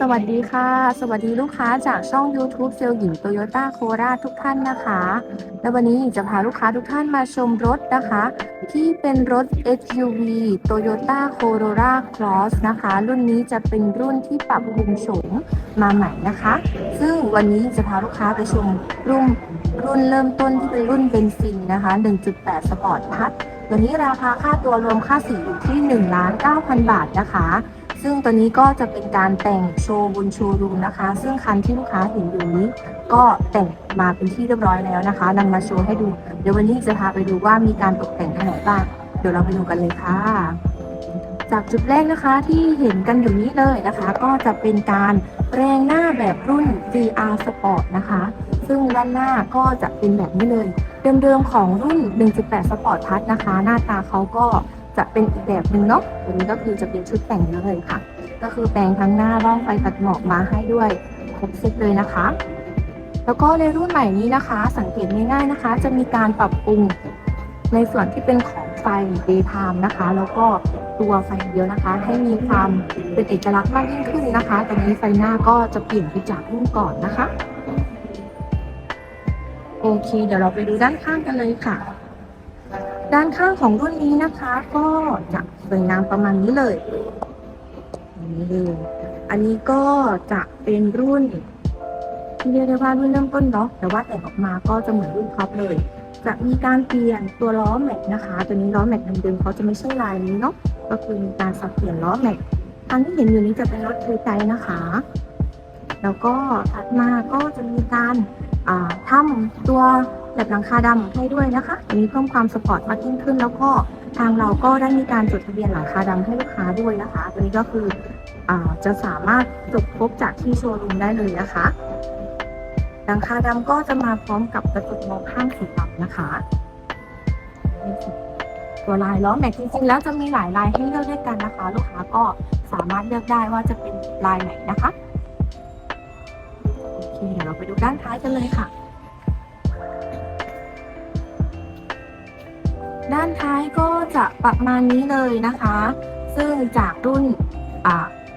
สวัสดีค่ะ สวัสดีลูกค้าจากช่อง YouTube เซลล์หญิงโตโยต้าโคราชทุกท่านนะคะ และวันนี้หญิงจะพาลูกค้าทุกท่านมาชมรถนะคะ ที่เป็นรถ SUV Toyota Corolla Cross นะคะ รุ่นนี้จะเป็นรุ่นที่ปรับปรุงโฉมมาใหม่นะคะ ซึ่งวันนี้จะพาลูกค้าไปชมรุ่นรุ่นเริ่มต้นที่เป็นรุ่นเบนซินนะคะ 1.8 สปอร์ตพัทตัวนี้ราคาค่าตัวรวมค่าสีอยู่ที่ 1 9 0 0 0 บาทนะคะ ซึ่งตัวนี้ก็จะเป็นการแต่งโชว์บนโชว์รูมนะคะ ซึ่งคันที่ลูกค้าเห็นอยู่นี้ ก็แต่งมาเป็นที่เรียบร้อยแล้วนะคะนำมาโชว์ให้ดู เดี๋ยววันนี้จะพาไปดูว่ามีการตกแต่งที่ไหนบ้าง เดี๋ยวเราไปดูกันเลยค่ะ จากจุดแรกนะคะที่เห็นกันอยู่นี้เลยนะคะ ก็จะเป็นการแปลงหน้าแบบรุ่น GR Sport นะคะ ซึ่งด้านหน้าก็จะเป็นแบบนี้เลย เดิมๆของรุ่น 1.8 Sport Plus นะคะ หน้าตาเขาก็ จะเป็นอีกแบบหนึ่งเนาะตัวนี้ก็คือจะเป็นชุดแต่งเลยค่ะ ก็คือแปลงทั้งหน้าร่องไฟตัดหมอกมาให้ด้วยครบเซตเลยนะคะ แล้วก็ในรุ่นใหม่นี้นะคะ สังเกตง่ายๆนะคะ จะมีการปรับปรุงในส่วนที่เป็นของไฟ daytime นะคะ แล้วก็ตัวไฟเดียวนะคะ ให้มีความเป็นเอกลักษณ์มากยิ่งขึ้นนะคะตอนนี้ไฟหน้าก็จะเปลี่ยนไปจากรุ่นก่อนนะคะ โอเค เดี๋ยวเราไปดูด้านข้างกันเลยค่ะ ด้านข้างของรุ่นนี้นะคะ ก็จะสวยงามประมาณนี้เลยนี่เลยอันนี้ก็จะเป็นรุ่นที่เรียกได้ว่ารุ่นเริ่มต้นเนาะแต่ว่าแต่งออกมาก็จะเหมือนรุ่นท็อปเลย จะมีการเปลี่ยนตัวล้อแม็กนะคะ ตัวนี้ล้อแม็กเดิมๆเขาจะไม่ใช่ลายนี้เนาะก็คือมีการสับเปลี่ยนล้อแม็กอันที่เห็นอยู่นี้จะเป็นรถเทใจนะคะ แล้วก็ถัดมาก็จะมีการอ่าทำตัว แบบหลังคาดำให้ด้วยนะคะอันนี้เพิ่มความสปอร์ตมากยิ่งขึ้น แล้วก็ทางเราก็ได้มีการจดทะเบียนหลังคาดำให้ลูกค้าด้วยนะคะตัวนี้ก็คืออจะสามารถจดครบจากที่โชว์รูมได้เลยนะคะ หลังคาดำก็จะมาพร้อมกับกระจกมองข้างสีดำนะคะตัวลายล้อแม็กจริงๆ แล้วจะมีหลายลายให้เลือกด้วยกันนะคะ ลูกค้าก็สามารถเลือกได้ว่าจะเป็นลายไหนนะคะโอเคเดี๋ยวเราไปดูด้านท้ายกันเลยค่ะ ด้านท้ายก็จะประมาณนี้เลยนะคะ ซึ่งจากรุ่น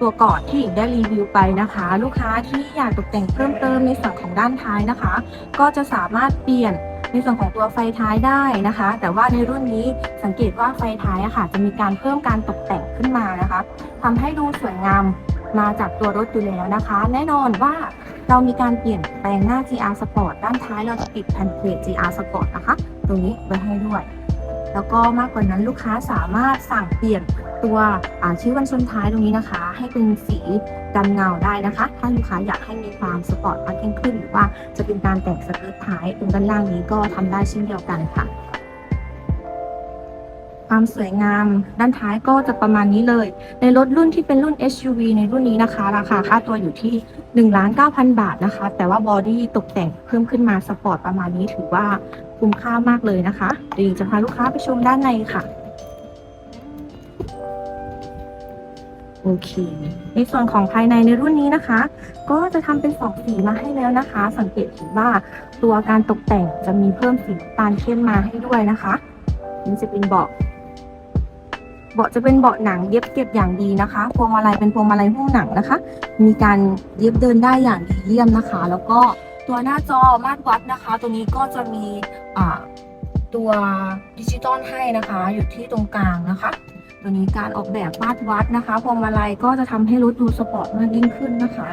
ตัวก่อนที่หญิงได้รีวิวไปนะคะ ลูกค้าที่อยากตกแต่งเพิ่มเติมในส่วนของด้านท้ายนะคะ ก็จะสามารถเปลี่ยนในส่วนของตัวไฟท้ายได้นะคะ แต่ว่าในรุ่นนี้สังเกตว่าไฟท้ายอะค่ะ จะมีการเพิ่มการตกแต่งขึ้นมานะคะทำให้ดูสวยงามมาจากตัวรถอยู่แล้วนะคะ แน่นอนว่าเรามีการเปลี่ยนแปลงหน้า GR Sport ด้านท้ายเราจะติดแผ่นเพจ GR Sport นะคะ ตรงนี้ไว้ให้ด้วย แล้วก็มากกว่านั้นลูกค้าสามารถสั่งเปลี่ยนตัวชื่อวันชนท้ายตรงนี้นะคะ ให้เป็นสีดำเงาได้นะคะ ถ้าลูกค้าอยากให้มีความสปอร์ตมากยิ่งขึ้น หรือว่าจะเป็นการแต่งสเกิร์ตท้ายตรงด้านล่างนี้ก็ทำได้เช่นเดียวกันค่ะ ความสวยงาม ด้านท้ายก็จะประมาณนี้เลย ในรถรุ่นที่เป็นรุ่น SUV ในรุ่นนี้นะคะ ราคาค่าตัวอยู่ที่ 1 9 0 0 0 บาทนะคะ แต่ว่าบอดี้ตกแต่งเพิ่มขึ้นมาสปอร์ตประมาณนี้ถือว่าคุ้มค่ามากเลยนะคะเดี๋ยวหญิงจะพาลูกค้าไปชมด้านในค่ะโอเค ในส่วนของภายในในรุ่นนี้นะคะ ก็จะทำเป็นสองสีมาให้แล้วนะคะ สังเกตเห็นว่าตัวการตกแต่งจะมีเพิ่มสีตาลเข้มมาให้ด้วยนะคะ นี่จะเป็นเบาะ เบาะจะเป็นเบาะหนังเย็บเก็บอย่างดีนะคะ พวงมาลัยเป็นพวงมาลัยหุ้มหนังนะคะ มีการเย็บเดินได้อย่างดีเยี่ยมนะคะ แล้วก็ตัวหน้าจอมาตรวัดนะคะ ตัวนี้ก็จะมีตัวดิจิตอลให้นะคะ อยู่ที่ตรงกลางนะคะ ตัวนี้การออกแบบมาตรวัดนะคะพวงมาลัยก็จะทำให้รถดูสปอร์ตมากยิ่งขึ้นนะคะ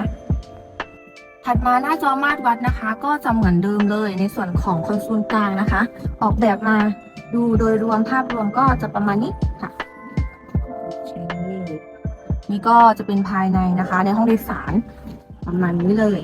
ถัดมาหน้าจอมาตรวัดนะคะ ก็จะเหมือนเดิมเลยในส่วนของคอนโซลกลางนะคะ ออกแบบมาดูโดยรวมภาพรวมก็จะประมาณนี้ค่ะ นี่ก็จะเป็นภายในนะคะ ในห้องโดยสารประมาณนี้เลย